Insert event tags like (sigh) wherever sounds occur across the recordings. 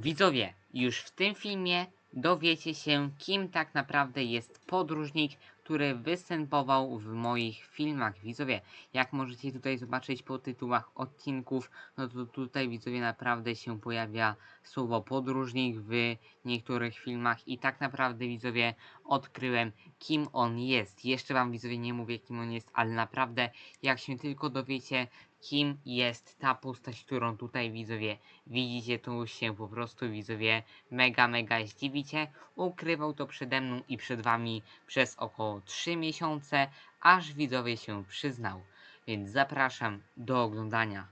Widzowie, już w tym filmie dowiecie się, kim tak naprawdę jest podróżnik, który występował w moich filmach. Widzowie, jak możecie tutaj zobaczyć po tytułach odcinków, no to tutaj widzowie naprawdę się pojawia słowo podróżnik w niektórych filmach i tak naprawdę widzowie odkryłem, kim on jest. Jeszcze wam widzowie nie mówię, kim on jest, ale naprawdę jak się tylko dowiecie, kim jest ta postać, którą tutaj widzowie widzicie, tu się po prostu widzowie mega, mega zdziwicie. Ukrywał to przede mną i przed wami przez około 3 miesiące, aż widzowie się przyznał. Więc zapraszam do oglądania.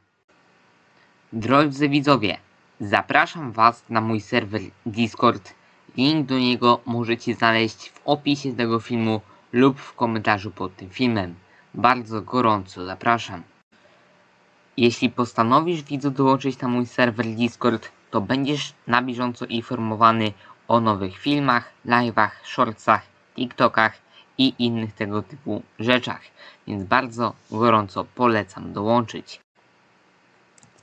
Drodzy widzowie, zapraszam was na mój serwer Discord. Link do niego możecie znaleźć w opisie tego filmu lub w komentarzu pod tym filmem. Bardzo gorąco zapraszam. Jeśli postanowisz widzu dołączyć na mój serwer Discord, to będziesz na bieżąco informowany o nowych filmach, live'ach, shortsach, TikTokach i innych tego typu rzeczach, więc bardzo gorąco polecam dołączyć.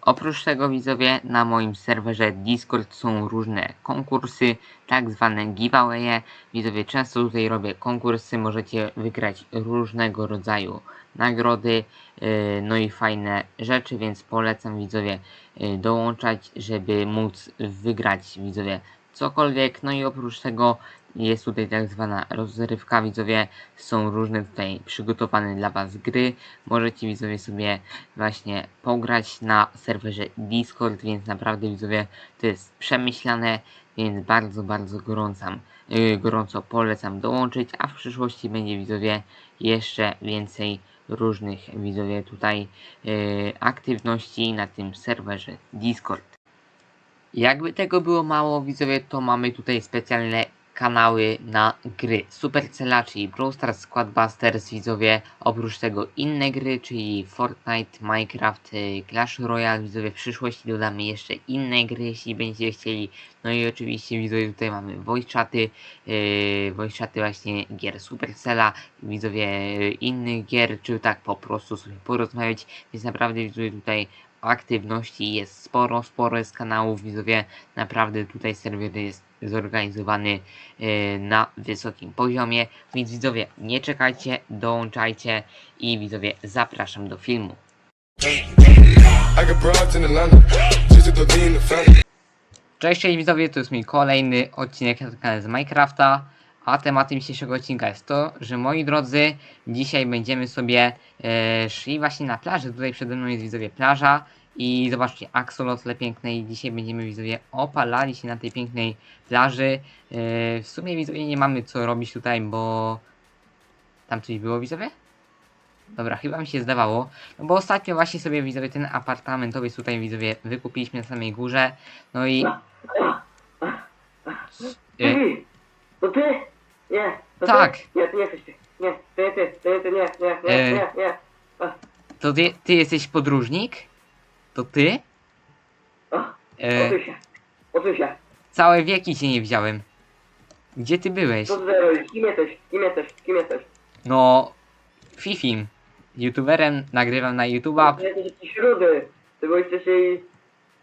Oprócz tego widzowie na moim serwerze Discord są różne konkursy, tak zwane giveawaye. Widzowie często tutaj robię konkursy, możecie wygrać różnego rodzaju nagrody, yy, no i fajne rzeczy, więc polecam widzowie yy, dołączać, żeby móc wygrać widzowie cokolwiek. No i oprócz tego jest tutaj tak zwana rozrywka widzowie, są różne tutaj przygotowane dla was gry. Możecie widzowie sobie właśnie pograć na serwerze Discord, więc naprawdę widzowie to jest przemyślane, więc bardzo, bardzo gorącam, yy, gorąco polecam dołączyć, a w przyszłości będzie widzowie jeszcze więcej różnych widzowie tutaj yy, aktywności na tym serwerze Discord. Jakby tego było mało, widzowie, to mamy tutaj specjalne kanały na gry. Supercella, czyli Brawl Stars, Squadbusters, widzowie, oprócz tego inne gry, czyli Fortnite, Minecraft, y, Clash Royale, widzowie, w przyszłości dodamy jeszcze inne gry, jeśli będziecie chcieli, no i oczywiście widzowie tutaj mamy voice chaty, yy, voice chaty właśnie gier Supercella, widzowie y, innych gier, czy tak po prostu sobie porozmawiać, więc naprawdę widzowie tutaj aktywności jest sporo, sporo jest kanałów, widzowie, naprawdę tutaj serwer jest zorganizowany e, na wysokim poziomie, więc widzowie, nie czekajcie, dołączajcie i widzowie, zapraszam do filmu. Cześć, cześć widzowie, to jest mój kolejny odcinek na kanale z Minecrafta, a tematem dzisiejszego odcinka jest to, że moi drodzy, dzisiaj będziemy sobie e, szli właśnie na plażę, tutaj przede mną jest widzowie plaża i zobaczcie, axolotl pięknej, dzisiaj będziemy widzowie opalali się na tej pięknej plaży. E, w sumie widzowie nie mamy co robić tutaj, bo tam coś było widzowie? Dobra, chyba mi się zdawało, no bo ostatnio właśnie sobie widzowie ten apartamentowiec tutaj widzowie wykupiliśmy na samej górze, no i Ty! To ty? Nie. To Tak. Ty? Nie, ty nie jesteś ty. Nie, ty, ty, ty, ty, nie, nie, nie, E. nie, nie. To ty, ty jesteś podróżnik? To ty? a, E, Odsuń się. Odsuń się. całe wieki cię nie widziałem. Gdzie ty byłeś? Co ty tutaj robisz? Kim jesteś? Kim jesteś? Kim jesteś? No, Fifim. YouTuberem, nagrywam na YouTube'a. Ty jesteś jakiś rudy. Ty byłeś wcześniej...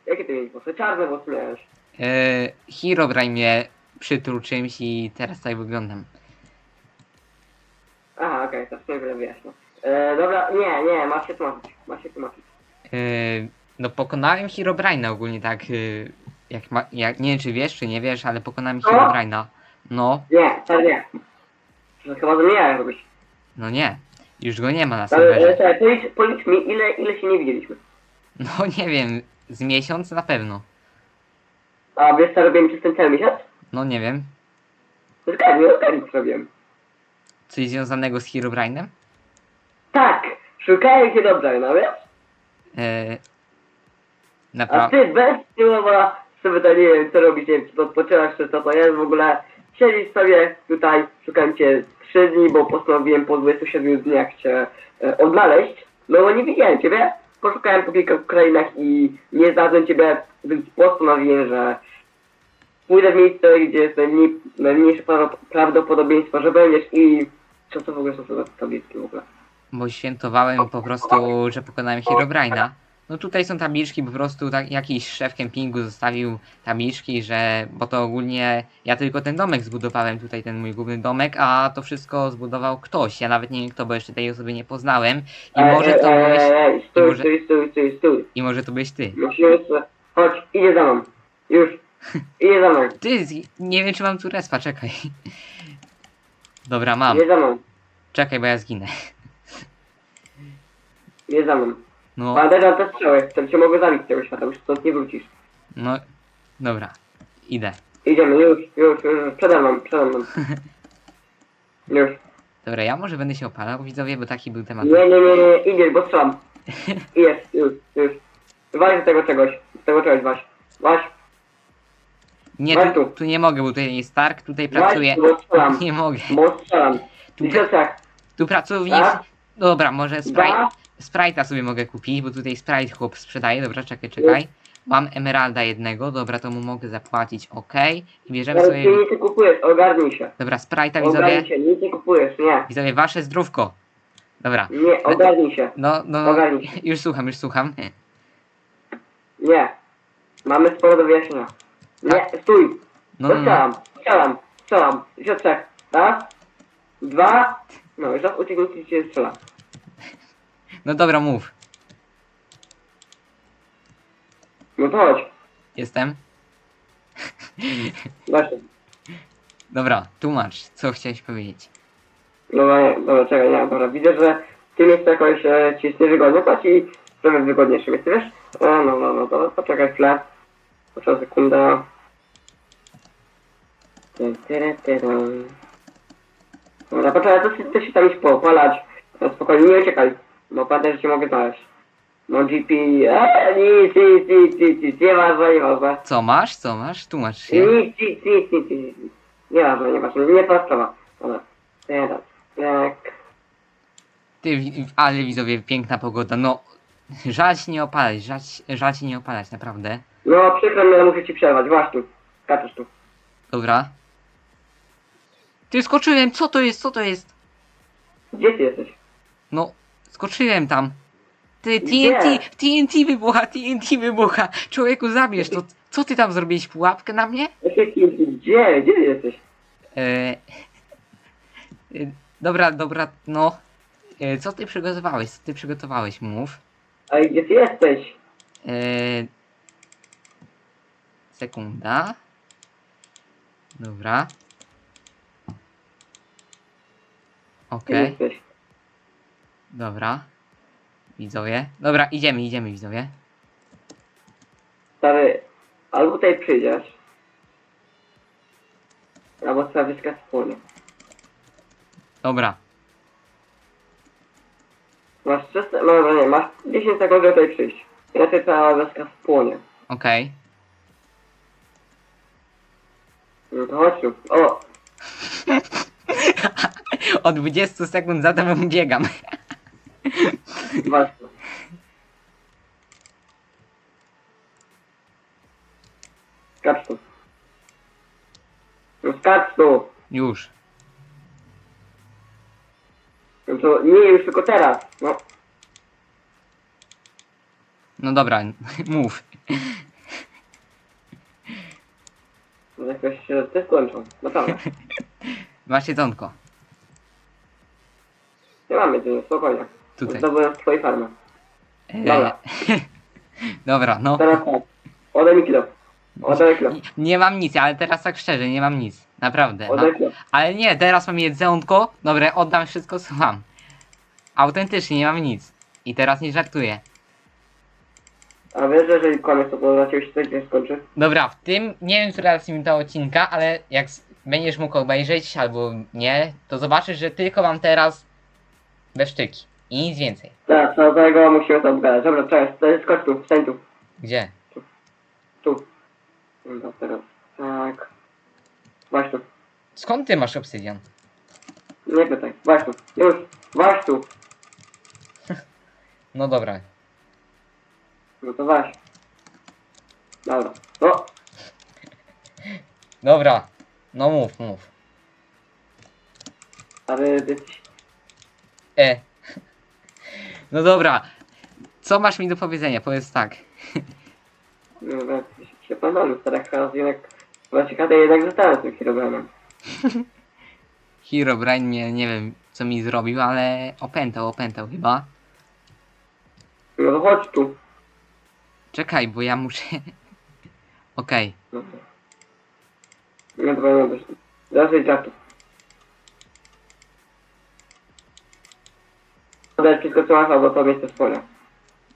Jakie ty miałeś włosy? Czarne włosy miałeś. E, Herobrine mnie przytruł czymś i teraz tak wyglądam. Aha, okej, to w sumie wiele wyjaśnię. E, dobra, nie, nie, masz się tłumaczyć. Masz się tłumaczyć. E, no pokonałem Herobrine'a ogólnie tak, e, jak, ma, jak nie wiem czy wiesz czy nie wiesz, ale pokonałem Co? Herobrine'a. No, Nie, to nie. To chyba zamieniałem kogoś. no nie. Już go nie ma na Ale, ale serwerze. czekaj, policz, policz mi, ile, ile się nie widzieliśmy. No nie wiem, z miesiąc na pewno. A wiesz co robiłem przez ten cały miesiąc? No nie wiem. Zgadnij, zgadnij co robiłem. Coś związanego z Herobrine'em? Tak, się dobrze, no wiesz? E, A naprawdę. ty bez słowa sobie to nie wiem co wiem czy to odpoczywasz, czy co to jest w ogóle. Siedzisz sobie tutaj, szukam cię 3 dni, bo postanowiłem po 27 dniach cię e, odnaleźć. No bo nie widziałem ciebie, poszukałem po kilku krainach i nie znalazłem ciebie, więc postanowiłem, że pójdę w miejsce, gdzie jest najmniej, najmniejsze pra- prawdopodobieństwo, że będziesz i co to w ogóle są to tabliczki w ogóle. Bo świętowałem po prostu, że pokonałem Herobrine'a. No tutaj są tabliczki, po prostu tak, jakiś szef kempingu zostawił tabliczki, że, bo to ogólnie ja tylko ten domek zbudowałem, tutaj ten mój główny domek, a to wszystko zbudował ktoś, ja nawet nie wiem kto, bo jeszcze tej osoby nie poznałem i Ej, może to ej, byłeś, ej, ej, i stój, może- stój, stój, stój, stój. i może to byłeś ty. Musimy sobie... Chodź, idzie za mną. Już. Idzie za mną. Ty, z- nie wiem czy mam tu respa, czekaj. Dobra, mam. Idzie za mną. Czekaj, bo ja zginę. Idzie za mną. No, mam te strzały, które cię mogę zabić z tego świata, już stąd nie wrócisz. no, dobra. Idę. Idziemy, już, już, już, przede mną, przede mną. (laughs) Już. Dobra, ja może będę się opalał, widzowie, bo taki był temat. Nie, nie, nie, nie, idziesz, bo strzelam. (laughs) Jest, już, już. Waś z tego czegoś, z tego czegoś waś. Waś, Nie, tu, tu. nie mogę, bo tutaj jest Stark, tutaj bo strzelam. (laughs) Nie mogę. Bo strzelam. Tu, tak, tu pracownik. Raz. Dobra, może Sprite, dwa, Sprite'a sobie mogę kupić, bo tutaj Sprite chłop sprzedaje. Dobra, czekaj, czekaj. Mam Emeralda jednego, dobra, to mu mogę zapłacić, ok. I bierzemy teraz sobie. ty nic nie kupujesz, ogarnij się. Dobra, Sprite'a Ogarnij widzowie. się, nic nie kupujesz, nie. Widzowie, wasze zdrówko. Dobra. Nie, ogarnij się. No, no, no. Ogarnij się. Już słucham, już słucham. Nie. Mamy sporo do wyjaśnienia. Nie, stój. No, No, no, no. strzelam, strzelam, strzelam. Od trzech. Raz, dwa, no już raz ucieknij ci się strzela. No dobra, mów. No to chodź. Jestem. Właśnie. Dobra, tłumacz, co chciałeś powiedzieć. Dobra, nie, dobra, czekaj, nie, dobra. Widzę, że w tym miejscu jakoś e, ci jest niewygodnie, to ci zrobię wygodniejsze miejsce, wiesz? E, no, no, no, to poczekaj chwilę. Ty, ty. Dobra, poczekaj, to, się- to się tam iść poopalać. No, spokojnie, nie uciekaj. Bo pamiętaj, że cię mogę znaleźć. No GP, eee, nic, nic, nic, nic, nic, nie ważne, nie ważne. Co masz? Co masz? Tłumacz się. Nic, nic, nic, nic, nic, nic. Nie ważne, nie ważne, nie ta sprawa. Dobra, teraz, tak. Ty, wi- ale widzowie, piękna pogoda. No, żal się nie opalać, żal, żal się nie opalać, naprawdę. No przykro mi, ale muszę ci przerwać, właśnie tu. Skaczesz tu. Dobra. Ty, skoczyłem, co to jest, co to jest? Gdzie ty jesteś? No, skoczyłem tam. Ty, Gdzie? TNT, TNT wybucha, TNT wybucha. Człowieku, zabierz to. Co ty tam zrobiłeś, pułapkę na mnie? Gdzie? Gdzie ty jesteś? E, e, dobra, dobra, no. E, co ty przygotowałeś? Co ty przygotowałeś? Mów. A gdzie ty jesteś? E, sekunda. Dobra. Okej, jesteś? dobra. Widzowie. Dobra, idziemy, idziemy, widzowie. Stary, albo tutaj przyjdziesz. Albo twoja wyska spłonie. Dobra. Masz 300, no dobra, nie, masz 10 sekund, żeby tutaj przyjść. Inaczej cała wyska spłonie. Okej. No to chodź tu. O, (laughs) Od 20 sekund za tobą biegam. (laughs) właśnie. Skacz tu. No skacz tu. Już. No to nie już tylko teraz. No, No dobra, (laughs) mów. Jakoś się te skończą. Naprawdę. (laughs) Masz jedzonko. Nie mam jedzenia, spokojnie. Tutaj. Zdobyłem z twojej farmy. E, Dobra. (laughs) dobra, no. Teraz tak. Oddaj mi kilo. Oddaj kilo. Nie mam nic, ale teraz tak szczerze, nie mam nic. Naprawdę. No. Oddaj kilo. Ale nie, teraz mam jedzonko. Dobra, oddam wszystko mam. Autentycznie nie mam nic. I teraz nie żartuję. A wiesz, że jeżeli koniec, to ciebie się coś nie skończy? Dobra, w tym nie wiem, która jest minuta odcinka, ale jak s- będziesz mógł obejrzeć albo nie, to zobaczysz, że tylko mam teraz besztyki. I nic więcej. Tak, do tego musimy to obgadać. Dobra, cześć, to jest skocz tu, wstań tu. Gdzie? Tu. Dobra, teraz. Tak. Właśnie tu. Skąd ty masz obsydian? Nie pytaj. Właśnie tu. Już. Właśnie tu. (laughs) No dobra. No to waś. Dobra. No. Dobra. No mów, mów. Ale ty... E. (laughs) No dobra. Co masz mi do powiedzenia? Powiedz tak. No tak, się podobny, teraz chyba jednak... Właśnie kada jednak zostałem z tym Herobrainem. (laughs) Herobrine mnie, nie wiem co mi zrobił, ale opętał, opętał chyba. No to chodź tu. Czekaj, bo ja muszę... (laughs) Okej, No to... To powinno być. Dosyć żartów. Oddaj wszystko co masz, albo to miejsce swoje.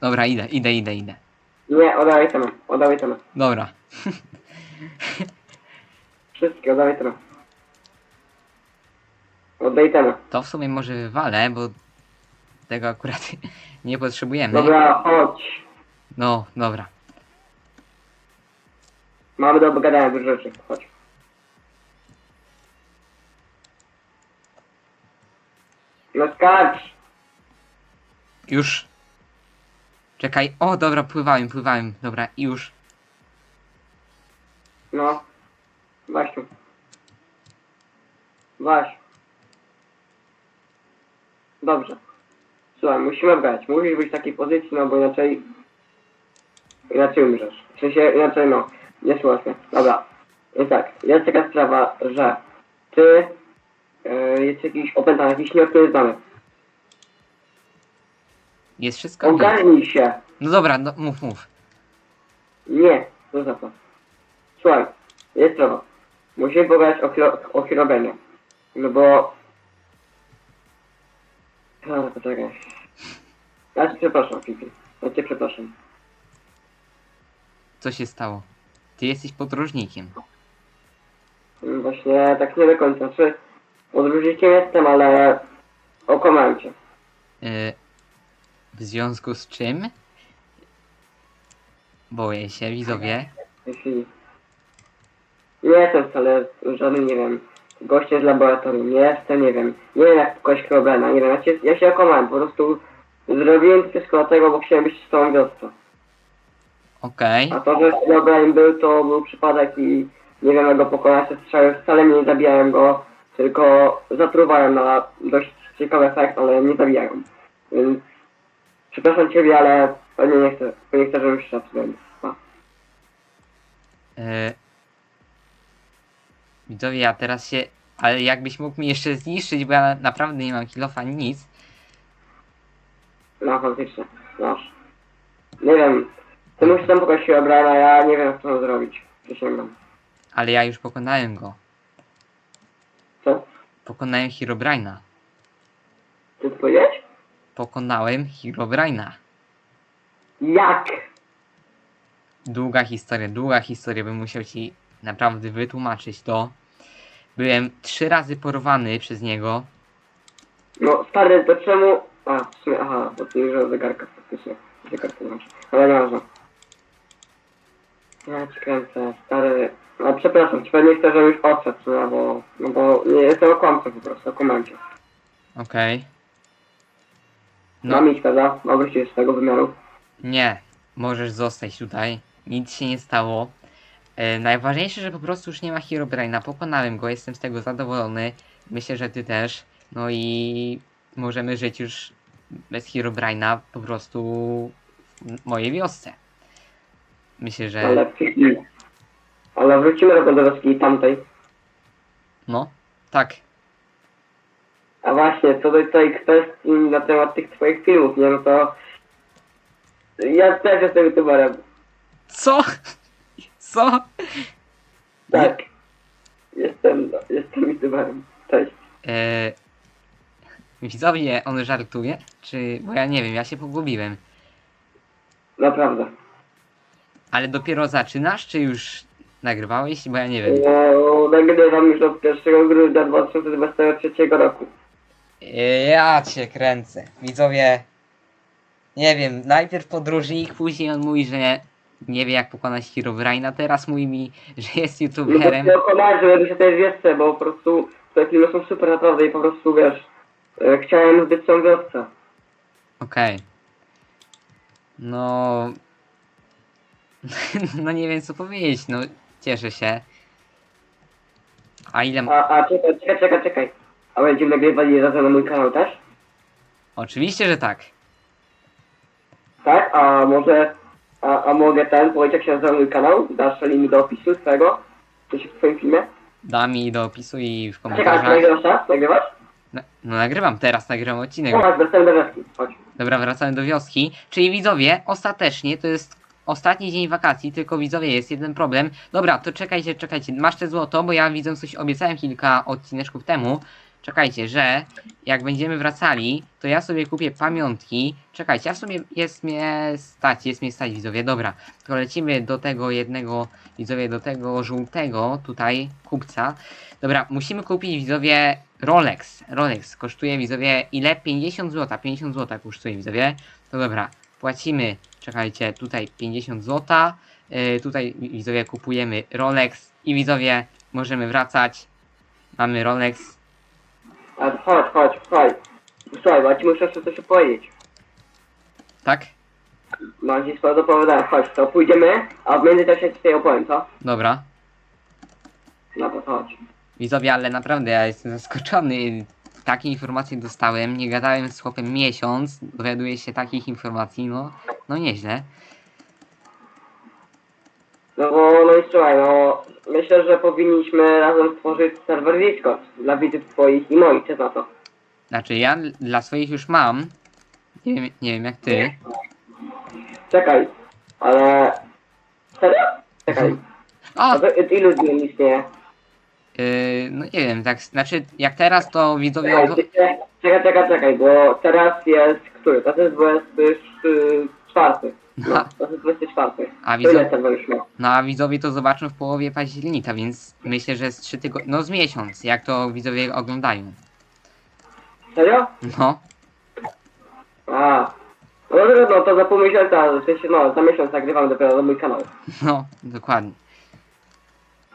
dobra, idę, idę, idę, idę. Nie, oddawaj temat, oddawaj temat. Dobra. (laughs) Wszystkie, oddawaj temat. Oddaj. To w sumie może wywalę, bo tego akurat (laughs) nie potrzebujemy. Dobra, chodź. No, dobra. Mamy do obgadania dużo rzeczy. Chodź. No skacz! Już. Czekaj. O, dobra, pływałem, pływałem. Dobra, już. No. Weź tu. Weź. Dobrze. Słuchaj, musimy grać. Musisz być w takiej pozycji, no bo inaczej... Inaczej umrzesz. W sensie, inaczej no. Nie słuchasz mnie. Dobra. Więc tak, jest taka sprawa, że ty... Yy, jest jakiś opętany, jakiś nieodpowiedzialny. Jest wszystko. Ogarnij się! No dobra, no, mów, mów. Nie, to za to. Słuchaj, jest sprawa. Musimy pogadać o, Hiro- o. No bo... Dobra, poczekaj. Ja cię przepraszam, Fifi. Ja cię przepraszam. Co się stało? Ty jesteś podróżnikiem. Mm, Właśnie tak nie do końca. Czy podróżnikiem jestem, ale okłamałem cię. Yy, w związku z czym? Boję się, widzowie. Jeśli... Nie jestem wcale żadnym, nie wiem, gościem z laboratorium. Nie jestem, nie wiem, nie wiem jak kogoś Hirobena, nie wiem, ja, cię, ja się okłamałem. Po prostu zrobiłem wszystko dlatego, bo chciałem być z tobą w wiosce. Okej. A to, że Herobrine był, to był przypadek i nie wiem jak go pokonać, te strzały wcale nie zabijają go, tylko zatruwają na dość ciekawy efekt, ale nie zabijają. Więc przepraszam ciebie, ale pewnie nie chcę, nie chcę, żebyś szedł. Pa. Yy, widzowie, ja teraz się... Ale jakbyś mógł mi jeszcze zniszczyć, bo ja naprawdę nie mam kilofa ani nic. No faktycznie, masz. Nie wiem, ty musisz tam pokazać Herobrine, a ja nie wiem mam zrobić. Przysięgam. Ale ja już pokonałem go. Co? Pokonałem Herobrine'a. Ty to powiedziałeś? Pokonałem Herobrine'a. Jak? Długa historia, długa historia, bym musiał ci naprawdę wytłumaczyć to. Byłem trzy razy porwany przez niego. No stary, to czemu... A, w sumie, aha, bo ty już o zegarkach faktycznie. Zegarka znaczy. Ale nie ważne. Ja ci kręcę, stary... No przepraszam, ci pewnie chcę, żebyś odszedł, no bo... No bo nie jestem okłamcą po prostu, cię. Okej. No. Mam iść, prawda? Mogę się z tego wymiaru. Nie, możesz zostać tutaj. Nic się nie stało. E, najważniejsze, że po prostu już nie ma Herobrine'a. Pokonałem go, jestem z tego zadowolony. Myślę, że ty też. No i możemy żyć już bez Herobrine'a po prostu w mojej wiosce. Myślę, że Ale... Ale wrócimy do Gondorowskiej tamtej. no, tak. A właśnie, co do tej kwestii na temat tych twoich filmów, nie? No to... Ja też jestem youtuberem. Co? Co? Tak. Jestem, jestem youtuberem. Cześć. E, widzowie, on żartuje? Czy, bo ja nie wiem, ja się pogubiłem. Naprawdę. Ale dopiero zaczynasz, czy już nagrywałeś? Bo ja nie wiem. No, nagrywam już od 1 grudnia 2023 roku. Ja cię kręcę. Widzowie, nie wiem, najpierw podróżnik, później on mówi, że nie wie jak pokonać Herobrine'a, teraz mówi mi, że jest No youtuberem. nie okonać, żeby się też wiosce, bo po prostu te filmy są super naprawdę i po prostu wiesz, e, chciałem tą wiosce. Okej. No... (laughs) no nie wiem co powiedzieć, no cieszę się. A ile... A, a czekaj, czekaj, czekaj, czekaj. A będziemy nagrywali razem na mój kanał też? Oczywiście, że tak. Tak? A może, a, a mogę ten, powiedzieć jak się nazywa mój kanał? Dasz link do opisu swojego? To się w twoim filmie? Da mi do opisu i w Czekaj, komentarzach. nagrywasz teraz? Nagrywasz? No, no nagrywam teraz, nagrywam odcinek. O, masz wracamy do wioski. Chodź. Dobra, wracamy do wioski. Czyli widzowie, ostatecznie to jest ostatni dzień wakacji, tylko widzowie jest jeden problem. Dobra, to czekajcie, czekajcie. Masz te złoto, bo ja widzę coś obiecałem kilka odcineczków temu. Czekajcie, że jak będziemy wracali, to ja sobie kupię pamiątki. Czekajcie, ja w sumie jest mnie stać, jest mnie stać widzowie. Dobra, to lecimy do tego jednego, widzowie, do tego żółtego tutaj kupca. Dobra, musimy kupić widzowie Rolex. Rolex kosztuje widzowie ile? 50 zł. 50 zł kosztuje widzowie. To dobra, płacimy, czekajcie, tutaj 50 zł. Yy, tutaj widzowie kupujemy Rolex i widzowie możemy wracać. Mamy Rolex. A, chodź, chodź, chodź. Słuchaj, ja ci muszę jeszcze coś opowiedzieć. Tak? Mam ci sporo do opowiadania. Chodź, to pójdziemy, a w międzyczasie ci tutaj opowiem, co? Dobra. No to chodź. Widzowie, ale naprawdę ja jestem zaskoczony. Takie informacje dostałem. Nie gadałem z chłopem miesiąc. Dowiaduję się takich informacji, no, no nieźle. No bo, no i słuchaj, no myślę, że powinniśmy razem stworzyć serwer Discord dla widzów twoich i moich, co na to? Znaczy ja dla swoich już mam. Nie wiem, nie wiem jak ty. Czekaj, ale... Serio? Czekaj, A! a to od ilu dni istnieje? Yy, no nie wiem, tak, znaczy jak teraz to widzowie... Czekaj, czekaj, czekaj, czekaj, czekaj, bo teraz jest który? To jest 24. No, to jest 24. A To ile widzowie, serwer już ma? no a widzowie to zobaczą w połowie października, więc myślę, że z trzy tygodnie, no z miesiąc, jak to widzowie oglądają. Serio? No, A. No dobra, no to za pół miesiąca, w sensie, no, za miesiąc nagrywam dopiero na mój kanał. no, dokładnie.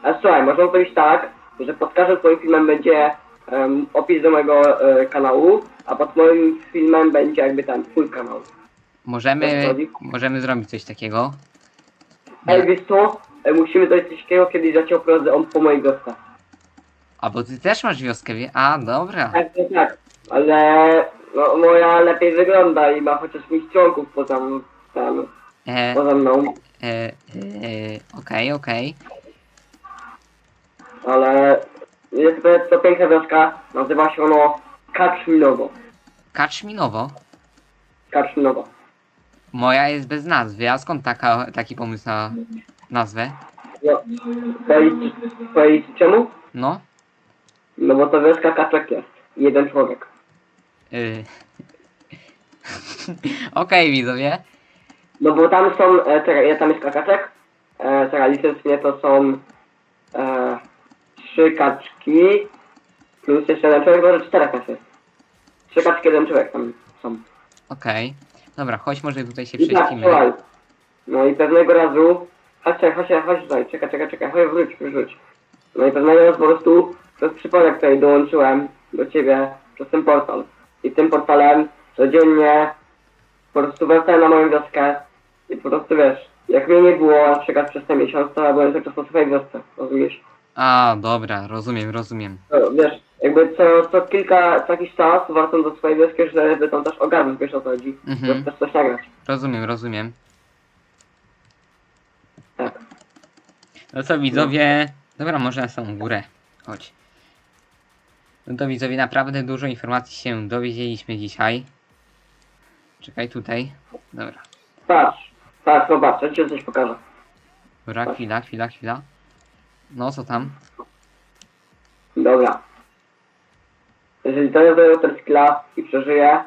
A słuchaj, można zrobić tak, że pod każdym twoim filmem będzie em, opis do mojego e, kanału, a pod moim filmem będzie jakby ten twój kanał. Możemy, możemy zrobić coś takiego. Ej, wiesz co? E, musimy coś takiego kiedyś zaczął prowadzę on po mojej wiosce. A bo ty też masz wioskę, wie? A, dobra. Tak, tak, tak. Ale no, moja lepiej wygląda i ma chociaż mistrzonków poza, tam, E, poza mną. e, e, okej, okej. Ale jest to, to piękna wioska, nazywa się ono Kaczminowo. Kaczminowo. Kaczminowo. Moja jest bez nazwy, a skąd taka, taki pomysł na nazwę? No, powiedzieć, powiedzieć czemu? No, No bo to wioska kaczek jest. Jeden człowiek. y... (laughs) Okej, widzowie. No bo tam są, e, czekaj, tam jest kaczek. E, czekaj, licznie to są e, kaczki plus jeszcze jeden człowiek, może czterech jest. Trzy kaczki, jeden człowiek tam są. Okej. Dobra, chodź może tutaj się I tak, słuchaj. No i pewnego razu, chodź, chodź, chodź tutaj, czekaj, czekaj, czekaj, chodź, wróć, wróć. No i pewnego razu po prostu przez przypadek tutaj dołączyłem do ciebie przez ten portal. I tym portalem codziennie po prostu wracałem na moją wioskę i po prostu wiesz, jak mnie nie było na przykład przez ten miesiąc, to ja byłem cały czas po swojej wiosce, rozumiesz? A, dobra, rozumiem, rozumiem. To, wiesz, jakby co, co kilka, co jakiś czas wracam do swojej wioski, żeby tam też ogarnąć, wiesz o co chodzi, Mhm. żeby też coś nagrać. Rozumiem, rozumiem. Tak. No co widzowie? Dobra, może na samą górę. Chodź. No to widzowie, naprawdę dużo informacji się dowiedzieliśmy dzisiaj. Czekaj tutaj. Dobra. Patrz, patrz, zobacz, ja ci coś pokażę. Dobra, chwila, chwila, chwila. No co tam? Dobra. Jeżeli to jest do skilla i przeżyje,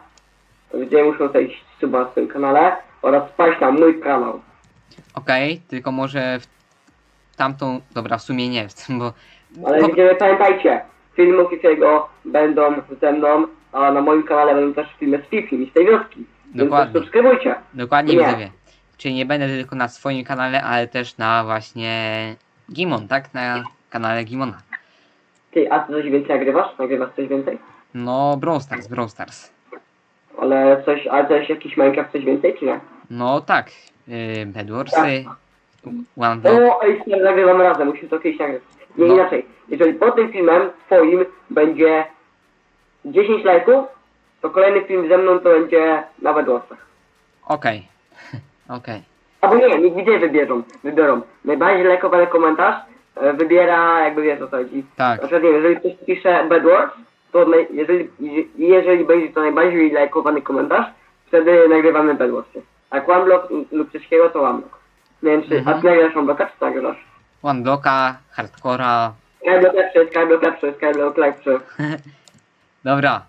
to będziemy muszą zejść suba na swoim kanale oraz wpaść na mój kanał. Okej, tylko może w tamtą. Dobra, w sumie nie, bo. Ale po- widzimy, pamiętajcie, filmy Fifiego będą ze mną, a na moim kanale będą też filmy z Fifi, z tej wioski. Więc Dokładnie. też subskrybujcie. Dokładnie Nie. widzowie. Czyli nie będę tylko na swoim kanale, ale też na właśnie Gimon, tak? Na kanale Gimona. Ty, a ty coś więcej nagrywasz? Nagrywasz coś więcej? No, Brawl Stars, Brawl Stars. Ale coś, ale coś, jakiś Minecraft, coś więcej, czy nie? No tak. Yy, Bedwarsy. One Block. O, ej, nie, nagrywam razem, musimy to kiedyś nagrać. Nie No. inaczej. Jeżeli pod tym filmem twoim będzie 10 lajków, to kolejny film ze mną to będzie na Bedwarsach. Okej, (laughs) Okej. Albo nie, widzowie wybierzą, wybiorą. Najbardziej lajkowany komentarz e, wybiera, jakby wiesz o co chodzi. Tak. Na przykład, nie jeżeli ktoś pisze Bedwars, to naj, jeżeli, jeżeli będzie to najbardziej lajkowany komentarz, wtedy nagrywamy Bedwarsy. A jak OneBlock lub coś takiego, to OneBlock. Nie wiem, czy, Mhm. a ty nagrasz OneBlocka, czy nagrasz? One blocka, hardcora. Skyblock lepszy, Skyblock lepszy, Skyblock lepszy. (laughs) Dobra.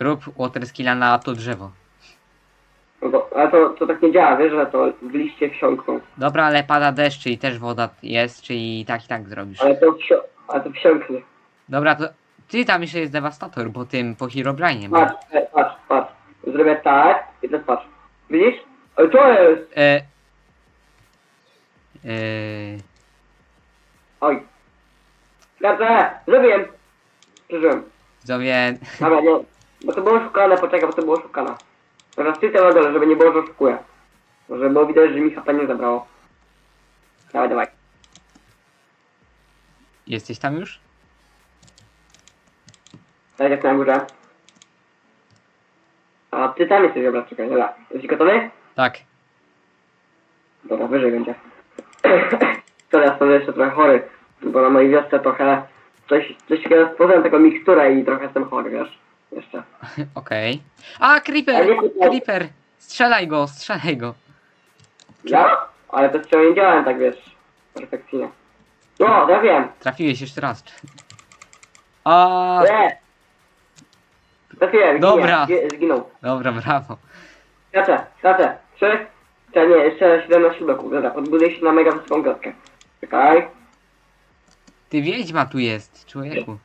Rób water skilla na to drzewo. No to, ale to, to tak nie działa, wiesz, że to w liście wsiąkną. Dobra, ale pada deszcz, czyli też woda jest, czyli tak i tak zrobisz. Ale to, wsio, ale to wsiąknie. Dobra, to ty tam jeszcze jest dewastator po tym, po Herobrine. Patrz, e, patrz, patrz. Zrobię tak i teraz patrz. Widzisz? Ale to jest! E, e, Oj. Dobrze, zrobiłem. Przeżyłem. widzowie, Dobra, nie. Bo to było szukane, poczekaj, bo to było szukane. Teraz ty na dole, żeby nie było, że oszukuję. Żeby było widać, że mi HP nie zabrało. Dawaj, dawaj. jesteś tam już? Tak na górze. A ty tam jesteś, dobra, czekaj, dobra. Jesteś gotowy? Tak. Dobra, wyżej będzie. (coughs) Ja jestem jeszcze trochę chory, bo na mojej wiosce trochę coś, coś takiego stworzyłem taką miksturę i trochę jestem chory, wiesz? Jeszcze. (laughs) Okej. A, Creeper! Creeper! Strzelaj go, strzelaj go. Ja? Ale to działałem tak, wiesz, perfekcyjnie. No, ja wiem. Trafiłeś jeszcze raz. A, Nie. Trafiłem, Dobra. ginie, gi- zginął. dobra, brawo. Skaczę, skaczę. Trzy. Czekaj, nie, jeszcze 17 bloków. Dobra, podbuduję się na mega wysoką wioskę. Czekaj. Ty wiedźma tu jest, człowieku.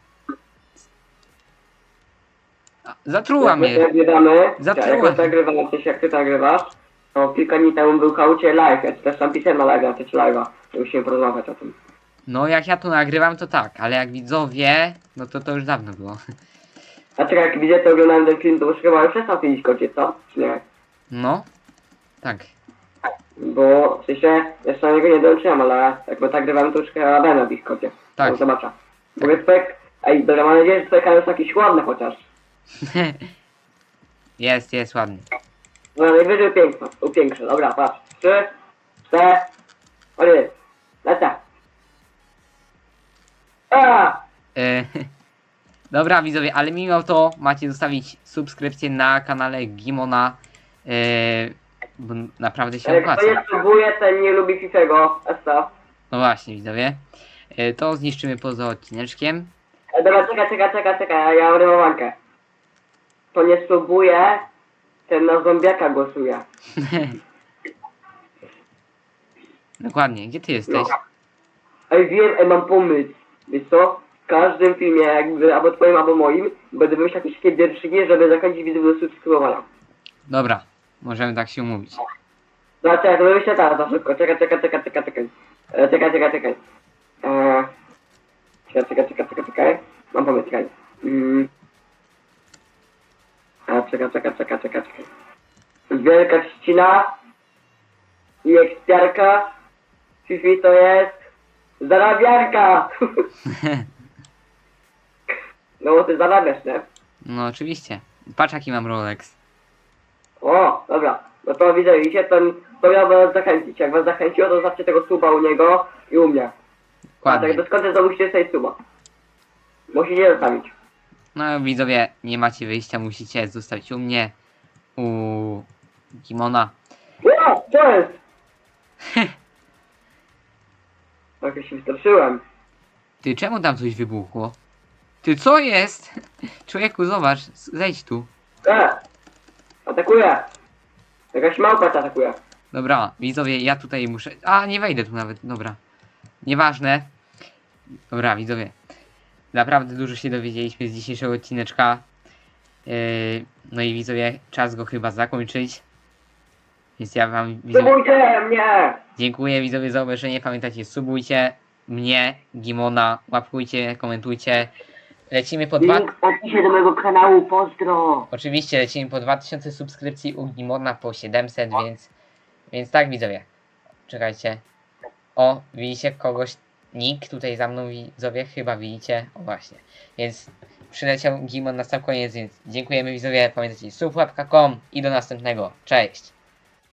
Zatruła Jak mnie. nagrywamy, Zatruła. jak nagrywamy, jak ty nagrywasz, to kilka dni temu był kaucie live, ja ci też tam pisałem na live, na też live'a. Musimy porozmawiać o tym. No jak ja tu nagrywam to tak, ale jak widzowie, no to to już dawno było. A czekaj, jak widzę, to oglądałem ten film, to już chyba już przestał siedzieć kocie, co? Czy nie? No, tak. Bo w sensie, jeszcze na niego nie dołączyłem, ale jak my tak nagrywamy, to już chyba będę w ich kocie. Tak. No, zobaczę. Mówię, twojek, ej, dobra, mam nadzieję, że kanał jest jakiś ładny chociaż. (laughs) jest, jest ładny. No najwyżej upiększe, upiększe. Dobra, patrz. Trzy, cztery, lecę. A! E, (laughs) dobra widzowie, ale mimo to macie zostawić subskrypcję na kanale Gimona. E, bo naprawdę się Jak kto opłaca. nie spróbuje, ten nie lubi Fifego. No właśnie widzowie. E, to zniszczymy poza odcineczkiem. E, Dobra, czekaj, czekaj, czekaj, czekaj, ja mam rymowankę. To nie spróbuje, ten na zombiaka głosuje. (laughs) Dokładnie, gdzie ty jesteś? No. Ej, wiem, ej, mam pomysł. Wiesz co? W każdym filmie, jakby albo twoim, albo moim, będę wymyślał jakieś takie wierszyki, żeby zachęcić widzów do subskrybowania. Dobra, możemy tak się umówić. Dobra, czekaj, to wymyślę teraz za szybko. Czekaj, czekaj, czekaj, czekaj, czekaj. E, czekaj, czekaj, czekaj. E, czekaj, czekaj, czekaj, czekaj, czekaj. Mam pomysł, czekaj. Mm. A, czekaj, czekaj, czekaj, czekaj, czekaj. Wielka trzcina i ekspiarka. Fifi to jest zarabiarka. (laughs) no bo ty zarabiasz, nie? No oczywiście. Patrz jaki mam Rolex. O, dobra. No to widzę, widzicie, ten, to miał was zachęcić. Jak was zachęciło, to zawsze tego suba u niego i u mnie. A Dokładnie. tak do skońca to musicie sobie suba. Musicie zostawić. No widzowie, nie macie wyjścia, musicie zostawić u mnie, u Gimona. O, co jest? (laughs) Trochę się wystraszyłem. Ty, czemu tam coś wybuchło? Ty, co jest? (laughs) Człowieku, zobacz, zejdź tu. E! Atakuje! Jakaś małpa cię atakuje. Dobra, widzowie, ja tutaj muszę... A, nie wejdę tu nawet, dobra. Nieważne. Dobra, widzowie. Naprawdę dużo się dowiedzieliśmy z dzisiejszego odcineczka. Yy, no i widzowie, czas go chyba zakończyć. Więc ja wam, widzowie, Subujcie mnie! dziękuję widzowie za obejrzenie. Pamiętajcie, subujcie mnie, Gimona, łapkujcie, komentujcie. Lecimy po dwa... Link w opisie do mojego kanału, pozdro! Oczywiście lecimy po 2000 subskrypcji u Gimona po 700, więc więc tak widzowie. Czekajcie. O, widzicie kogoś nick tutaj za mną widzowie, chyba widzicie. O właśnie. Więc przyleciał Gimon na sam koniec, więc dziękujemy widzowie. Pamiętajcie subłapka.com i do następnego. Cześć.